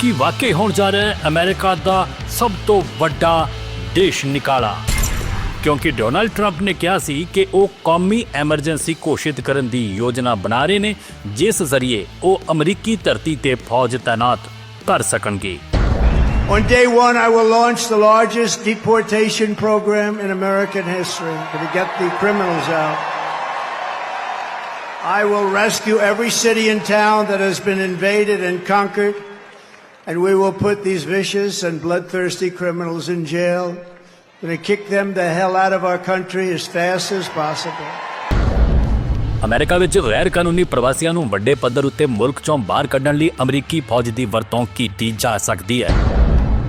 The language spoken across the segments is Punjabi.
ਕੀ ਵਾਕਈ ਹੋਣ ਜਾ ਰਿਹਾ ਹੈ ਅਮਰੀਕਾ ਦਾ ਸਭ ਤੋਂ ਵੱਡਾ ਦੇਸ਼ ਨਿਕਾਲਾ ਕਿਉਂਕਿ ਡੋਨਾਲਡ ਟਰੰਪ ਨੇ ਕਿਹਾ ਸੀ ਕਿ ਉਹ ਕੌਮੀ ਐਮਰਜੈਂਸੀ ਘੋਸ਼ਿਤ ਕਰਨ ਦੀ ਯੋਜਨਾ ਬਣਾ ਰਹੇ ਨੇ ਜਿਸ ਜ਼ਰੀਏ ਉਹ ਅਮਰੀਕੀ ਧਰਤੀ ਤੇ ਫੌਜ ਤਾਇਨਾਤ ਕਰ ਸਕਣਗੇ On day one, I will launch the largest deportation program in American history to get the criminals out. I will rescue every city and town that has been invaded and conquered, and we will put these vicious and bloodthirsty criminals in jail. We're going to kick them the hell out of our country as fast as possible. America ਵਿੱਚ ਗੈਰ ਕਾਨੂੰਨੀ ਪ੍ਰਵਾਸੀਆਂ ਨੂੰ ਵੱਡੇ ਪੱਧਰ ਉੱਤੇ ਮੁਲਕ ਚੋਂ ਬਾਹਰ ਕੱਢਣ ਲਈ ਅਮਰੀਕੀ ਫੌਜ ਦੀ ਵਰਤੋਂ ਕੀਤੀ ਜਾ ਸਕਦੀ ਹੈ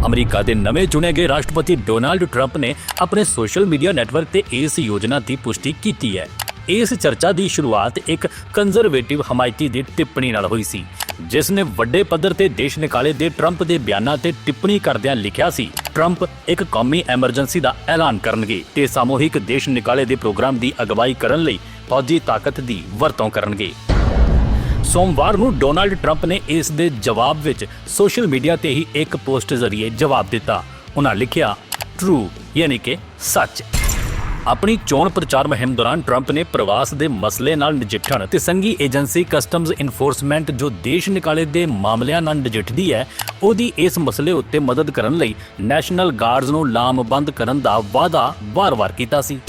ਅਮਰੀਕਾ ਦੇ ਨਵੇਂ ਚੁਣੇ ਗਏ ਰਾਸ਼ਟਰਪਤੀ ਡੋਨਾਲਡ ਟਰੰਪ ਨੇ ਆਪਣੇ ਸੋਸ਼ਲ ਮੀਡੀਆ ਨੈਟਵਰਕ ਤੇ ਇਸ ਯੋਜਨਾ ਦੀ ਪੁਸ਼ਟੀ ਕੀਤੀ ਹੈ ਇਸ ਚਰਚਾ ਦੀ ਸ਼ੁਰੂਆਤ ਇੱਕ ਕੰਜ਼ਰਵੇਟਿਵ ਹਮਾਇਤੀ ਦੀ ਟਿੱਪਣੀ ਨਾਲ ਹੋਈ ਸੀ ਜਿਸ ਨੇ ਵੱਡੇ ਪੱਧਰ ਤੇ ਦੇਸ਼ ਨਿਕਾਲੇ ਦੇ ਟਰੰਪ ਦੇ ਬਿਆਨਾਂ ਤੇ ਟਿੱਪਣੀ ਕਰਦਿਆਂ ਲਿਖਿਆ ਸੀ ਟਰੰਪ ਇੱਕ ਕੌਮੀ ਐਮਰਜੈਂਸੀ ਦਾ ਐਲਾਨ ਕਰਨਗੇ ਤੇ ਸਮੂਹਿਕ ਦੇਸ਼ ਨਿਕਾਲੇ ਦੇ ਪ੍ਰੋਗਰਾਮ ਦੀ ਅਗਵਾਈ ਕਰਨ ਲਈ ਫੌਜੀ ਤਾਕਤ ਦੀ ਵਰਤੋਂ ਕਰਨਗੇ। ਸੋਮਵਾਰ ਨੂੰ ਡੋਨਾਲਡ ਟਰੰਪ ਨੇ ਇਸ ਦੇ ਜਵਾਬ ਵਿੱਚ ਸੋਸ਼ਲ ਮੀਡੀਆ ਤੇ ਹੀ ਇੱਕ ਪੋਸਟ ਜ਼ਰੀਏ ਜਵਾਬ ਦਿੱਤਾ। ਉਹਨਾਂ ਲਿਖਿਆ ਟਰੂ ਯਾਨੀ ਕਿ ਸੱਚ। ਆਪਣੀ ਚੋਣ ਪ੍ਰਚਾਰ ਮੁਹਿੰਮ ਦੌਰਾਨ ਟਰੰਪ ਨੇ ਪ੍ਰਵਾਸ ਦੇ ਮਸਲੇ ਨਾਲ ਨਜਿੱਠਣ ਤੇ ਸੰਘੀ ਏਜੰਸੀ ਕਸਟਮਜ਼ ਇਨਫੋਰਸਮੈਂਟ ਜੋ ਦੇਸ਼ ਨਿਕਾਲੇ ਦੇ ਮਾਮਲਿਆਂ ਨਾਲ ਨਜਿੱਠਦੀ ਹੈ, ਉਹਦੀ ਇਸ ਮਸਲੇ ਉੱਤੇ ਮਦਦ ਕਰਨ ਲਈ ਨੈਸ਼ਨਲ ਗਾਰਡਜ਼ ਨੂੰ ਲਾਮਬੰਦ ਕਰਨ ਦਾ ਵਾਅਦਾ ਵਾਰ-ਵਾਰ ਕੀਤਾ ਸੀ।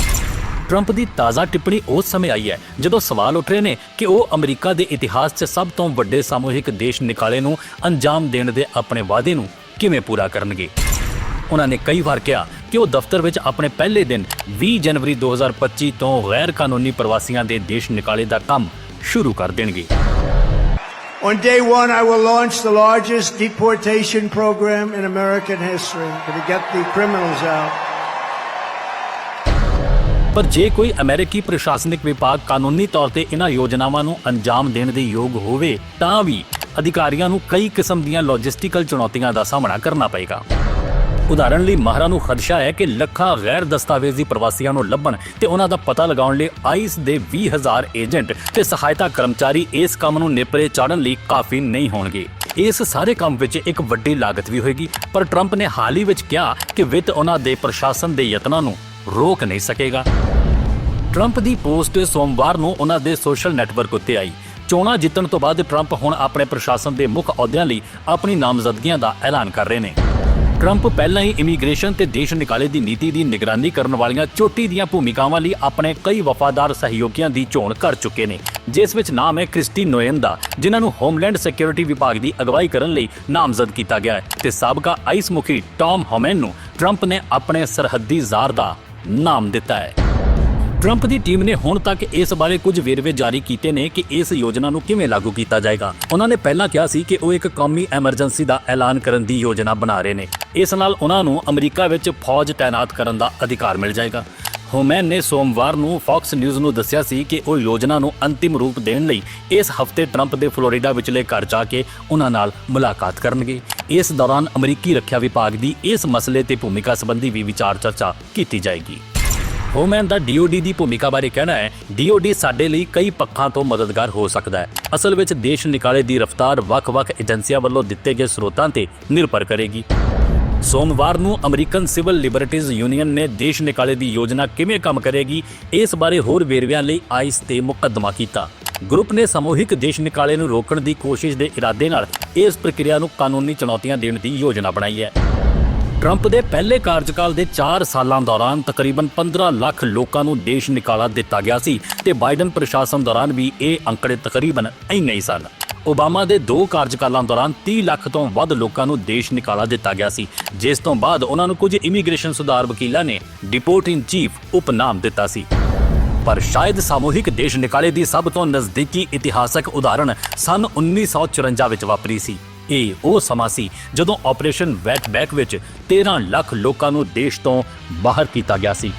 ਟਰੰਪ ਦੀ ਤਾਜ਼ਾ ਟਿੱਪਣੀ ਉਸ ਸਮੇਂ ਆਈ ਹੈ, ਜਦੋਂ ਸਵਾਲ ਉੱਠ ਰਹੇ ਨੇ ਕਿ ਉਹ ਅਮਰੀਕਾ ਦੇ ਇਤਿਹਾਸ 'ਚ ਸਭ ਤੋਂ ਵੱਡੇ ਸਾਮੂਹਿਕ ਦੇਸ਼ ਨਿਕਾਲੇ ਨੂੰ ਅੰਜਾਮ ਦੇਣ ਦੇ ਆਪਣੇ ਵਾਅਦੇ ਨੂੰ ਕਿਵੇਂ ਪੂਰਾ ਕਰਨਗੇ। ਉਹਨਾਂ ਨੇ ਕਈ ਵਾਰ ਕਿਹਾ ਕਿ ਉਹ ਦਫ਼ਤਰ ਵਿੱਚ ਆਪਣੇ ਪਹਿਲੇ ਦਿਨ 20 ਜਨਵਰੀ 2025 ਤੋਂ ਗੈਰ ਕਾਨੂੰਨੀ ਪ੍ਰਵਾਸੀਆਂ ਦੇ ਦੇਸ਼ ਨਿਕਾਲੇ ਦਾ ਕੰਮ ਸ਼ੁਰੂ ਕਰ ਦੇਣਗੇ। On day one, I will launch the largest deportation program in American history. To get the criminals out. ਪਰ ਜੇ ਕੋਈ ਅਮਰੀਕੀ ਪ੍ਰਸ਼ਾਸਨਿਕ ਵਿਭਾਗ ਕਾਨੂੰਨੀ ਤੌਰ ਤੇ ਇਹਨਾਂ ਯੋਜਨਾਵਾਂ ਨੂੰ ਅੰਜਾਮ ਦੇਣ ਦੇ ਯੋਗ ਹੋਵੇ ਤਾਂ ਵੀ ਅਧਿਕਾਰੀਆਂ ਨੂੰ ਕਈ ਕਿਸਮ ਦੀਆਂ ਲੌਜਿਸਟੀਕਲ ਚੁਣੌਤੀਆਂ ਦਾ ਸਾਹਮਣਾ ਕਰਨਾ ਪਏਗਾ। ਉਦਾਹਰਣ ਲਈ ਮਾਹਰਾਂ ਨੂੰ ਖਦਸ਼ਾ ਹੈ ਕਿ ਲੱਖਾਂ ਗੈਰ ਦਸਤਾਵੇਜ਼ੀ ਪ੍ਰਵਾਸੀਆਂ ਨੂੰ ਲੱਭਣ ਤੇ ਉਹਨਾਂ ਦਾ ਪਤਾ ਲਗਾਉਣ ਲਈ ਆਈਸ ਦੇ 20000 ਏਜੰਟ ਤੇ ਸਹਾਇਤਾ ਕਰਮਚਾਰੀ ਇਸ ਕੰਮ ਨੂੰ ਨੇਪਰੇ ਚਾੜਨ ਲਈ ਕਾਫੀ ਨਹੀਂ ਹੋਣਗੇ। ਇਸ ਸਾਰੇ ਕੰਮ ਵਿੱਚ ਇੱਕ ਵੱਡੀ ਲਾਗਤ ਵੀ ਹੋਏਗੀ, ਪਰ ਟਰੰਪ ਨੇ ਹਾਲ ਹੀ ਵਿੱਚ ਕਿਹਾ ਕਿ ਵਿੱਤ ਉਹਨਾਂ ਦੇ ਪ੍ਰਸ਼ਾਸਨ ਦੇ ਯਤਨਾਂ ਨੂੰ ਰੋਕ ਨਹੀਂ ਸਕੇਗਾ। ਟਰੰਪ ਦੀ ਪੋਸਟ ਸੋਮਵਾਰ ਨੂੰ ਉਹਨਾਂ ਦੇ ਸੋਸ਼ਲ ਨੈਟਵਰਕ ਉੱਤੇ ਆਈ। ਚੋਣਾਂ ਜਿੱਤਣ ਤੋਂ ਬਾਅਦ ਟਰੰਪ ਹੁਣ ਆਪਣੇ ਪ੍ਰਸ਼ਾਸਨ ਦੇ ਮੁੱਖ ਅਹੁਦਿਆਂ ਲਈ ਆਪਣੀ ਨਾਮਜ਼ਦਗੀਆਂ ਦਾ ਐਲਾਨ ਕਰ ਰਹੇ ਨੇ। ਟਰੰਪ ਪਹਿਲਾਂ ਹੀ ਇਮੀਗ੍ਰੇਸ਼ਨ ਤੇ ਦੇਸ਼ ਨਿਕਾਲੇ ਦੀ ਨੀਤੀ ਦੀ ਨਿਗਰਾਨੀ ਕਰਨ ਵਾਲੀਆਂ ਚੋਟੀ ਦੀਆਂ ਭੂਮਿਕਾਵਾਂ ਲਈ ਆਪਣੇ ਕਈ ਵਫਾਦਾਰ ਸਹਿਯੋਗੀਆਂ ਦੀ ਚੋਣ ਕਰ ਚੁੱਕੇ ਨੇ, ਜਿਸ ਵਿੱਚ ਨਾਮ ਹੈ ਕ੍ਰਿਸਟੀ ਨੋਇਨ ਦਾ ਜਿਨ੍ਹਾਂ ਨੂੰ ਹੋਮਲੈਂਡ ਸਿਕਿਉਰਿਟੀ ਵਿਭਾਗ ਦੀ ਅਗਵਾਈ ਕਰਨ ਲਈ ਨਾਮਜ਼ਦ ਕੀਤਾ ਗਿਆ ਹੈ ਤੇ ਸਾਬਕਾ ਆਈਸ ਮੁਖੀ ਟਾਮ ਹੋਮੈਨ ਨੂੰ ਟਰੰਪ ਨੇ ਆਪਣੇ ਸਰਹੱਦੀ ਜ਼ਾਰ ਦਾ ਨਾਮ ਦਿੱਤਾ ਹੈ। ਟਰੰਪ ਦੀ ਟੀਮ ਨੇ ਹੁਣ ਤੱਕ ਇਸ ਬਾਰੇ ਕੁਝ ਵੇਰਵੇ ਜਾਰੀ ਕੀਤੇ ਨੇ ਕਿ ਇਸ ਯੋਜਨਾ ਨੂੰ ਕਿਵੇਂ ਲਾਗੂ ਕੀਤਾ ਜਾਏਗਾ। ਉਹਨਾਂ ਨੇ ਪਹਿਲਾਂ ਕਿਹਾ ਸੀ ਕਿ ਉਹ ਇੱਕ ਕੌਮੀ ਐਮਰਜੈਂਸੀ ਦਾ ਐਲਾਨ ਕਰਨ ਦੀ ਯੋਜਨਾ ਬਣਾ ਰਹੇ ਨੇ। ਇਸ ਨਾਲ ਉਹਨਾਂ ਨੂੰ ਅਮਰੀਕਾ ਵਿੱਚ ਫੌਜ ਤਾਇਨਾਤ ਕਰਨ ਦਾ ਅਧਿਕਾਰ ਮਿਲ ਜਾਏਗਾ। ਹੋਮੈਨ ਨੇ ਸੋਮਵਾਰ ਨੂੰ ਫੌਕਸ ਨਿਊਜ਼ ਨੂੰ ਦੱਸਿਆ ਸੀ ਕਿ ਉਹ ਯੋਜਨਾ ਨੂੰ ਅੰਤਿਮ ਰੂਪ ਦੇਣ ਲਈ ਇਸ ਹਫ਼ਤੇ ਟਰੰਪ ਦੇ ਫਲੋਰੀਡਾ ਵਿਚਲੇ ਘਰ ਜਾ ਕੇ ਉਹਨਾਂ ਨਾਲ ਮੁਲਾਕਾਤ ਕਰਨਗੇ। ਇਸ ਦੌਰਾਨ ਅਮਰੀਕੀ ਰੱਖਿਆ ਵਿਭਾਗ ਦੀ ਇਸ ਮਸਲੇ ਤੇ ਭੂਮਿਕਾ ਸੰਬੰਧੀ ਵੀ ਵਿਚਾਰ ਚਰਚਾ ਕੀਤੀ ਜਾਏਗੀ। ਹੋਮੈਨ ਦਾ ਡੀਓਡੀ ਦੀ ਭੂਮਿਕਾ ਬਾਰੇ ਕਹਿਣਾ ਹੈ ਡੀਓਡੀ ਸਾਡੇ ਲਈ ਕਈ ਪੱਖਾਂ ਤੋਂ ਮਦਦਗਾਰ ਹੋ ਸਕਦਾ ਹੈ। ਅਸਲ ਵਿੱਚ ਦੇਸ਼ ਨਿਕਾਲੇ ਦੀ ਰਫ਼ਤਾਰ ਵੱਖ-ਵੱਖ ਏਜੰਸੀਆਂ ਵੱਲੋਂ ਦਿੱਤੇ ਗਏ ਸਰੋਤਾਂ ਤੇ ਨਿਰਭਰ ਕਰੇਗੀ। ਸੋਮਵਾਰ ਨੂੰ ਅਮਰੀਕਨ ਸਿਵਲ ਲਿਬਰਟੀਜ਼ ਯੂਨੀਅਨ ਨੇ ਦੇਸ਼ ਨਿਕਾਲੇ ਦੀ ਯੋਜਨਾ ਕਿਵੇਂ ਕੰਮ ਕਰੇਗੀ, ਇਸ ਬਾਰੇ ਹੋਰ ਵੇਰਵਿਆਂ ਲਈ ਆਈਸ ਤੇ ਮੁਕੱਦਮਾ ਕੀਤਾ। ਗਰੁੱਪ ਨੇ ਸਮੂਹਿਕ ਦੇਸ਼ ਨਿਕਾਲੇ ਨੂੰ ਰੋਕਣ ਦੀ ਕੋਸ਼ਿਸ਼ ਦੇ ਇਰਾਦੇ ਨਾਲ ਇਸ ਪ੍ਰਕਿਰਿਆ ਨੂੰ ਕਾਨੂੰਨੀ ਚੁਣੌਤੀਆਂ ਦੇਣ ਦੀ ਯੋਜਨਾ ਬਣਾਈ ਹੈ। ਟਰੰਪ ਦੇ ਪਹਿਲੇ ਕਾਰਜਕਾਲ ਦੇ 4 ਸਾਲਾਂ ਦੌਰਾਨ ਤਕਰੀਬਨ 15 ਲੱਖ ਲੋਕਾਂ ਨੂੰ ਦੇਸ਼ ਨਿਕਾਲਾ ਦਿੱਤਾ ਗਿਆ ਸੀ ਤੇ ਬਾਈਡਨ ਪ੍ਰਸ਼ਾਸਨ ਦੌਰਾਨ ਵੀ ਇਹ ਅੰਕੜੇ ਤਕਰੀਬਨ ਇੰਨੇ ਹੀ ਸਨ। ਓਬਾਮਾ ਦੇ ਦੋ ਕਾਰਜਕਾਲਾਂ ਦੌਰਾਨ 30 ਲੱਖ ਤੋਂ ਵੱਧ ਲੋਕਾਂ ਨੂੰ ਦੇਸ਼ ਨਿਕਾਲਾ ਦਿੱਤਾ ਗਿਆ ਸੀ, ਜਿਸ ਤੋਂ ਬਾਅਦ ਉਹਨਾਂ ਨੂੰ ਕੁਝ ਇਮੀਗ੍ਰੇਸ਼ਨ ਸੁਧਾਰ ਵਕੀਲਾਂ ਨੇ ਡਿਪੋਰਟ ਇਨ ਚੀਫ ਉਪਨਾਮ ਦਿੱਤਾ ਸੀ। ਪਰ ਸ਼ਾਇਦ ਸਾਮੂਹਿਕ ਦੇਸ਼ ਨਿਕਾਲੇ ਦੀ ਸਭ ਤੋਂ ਨਜ਼ਦੀਕੀ ਇਤਿਹਾਸਕ ਉਦਾਹਰਣ ਸਨ 1954 ਵਿੱਚ ਵਾਪਰੀ ਸੀ। ਇਹ ਉਹ ਸਮਾਂ ਸੀ ਜਦੋਂ ਆਪਰੇਸ਼ਨ ਵੈਟਬੈਕ ਵਿੱਚ 13 ਲੱਖ ਲੋਕਾਂ ਨੂੰ ਦੇਸ਼ ਤੋਂ ਬਾਹਰ ਕੀਤਾ ਗਿਆ ਸੀ।